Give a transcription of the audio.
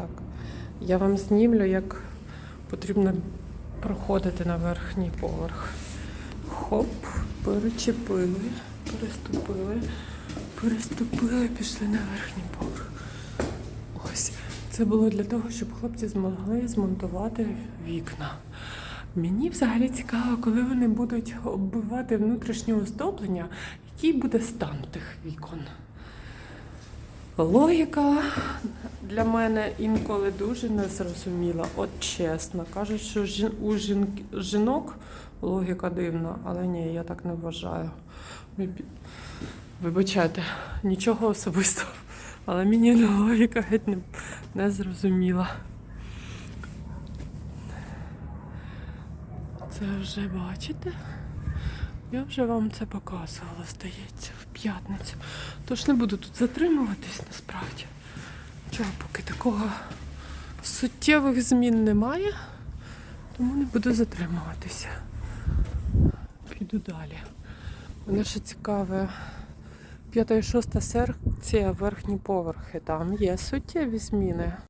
так. Я вам знімлю, як потрібно проходити на верхній поверх. Хоп, перечепили, переступили, переступили, пішли на верхній поверх. Ось. Це було для того, щоб хлопці змогли змонтувати вікна. Мені взагалі цікаво, коли вони будуть оббивати внутрішнє оздоблення, який буде стан тих вікон. Логіка для мене інколи дуже незрозуміла. От чесно. Кажуть, що у жін- жінок логіка дивна, але ні, я так не вважаю. Вибачайте, нічого особистого. Але мені логіка геть не зрозуміла. Це вже бачите? Я вже вам це показувала, здається, в п'ятницю. Тож не буду тут затримуватись насправді. Чого, поки такого суттєвих змін немає, тому не буду затримуватися. Піду далі. Мене ще цікаве. П'ята і шоста секція, верхні поверхи. Там є суттєві зміни.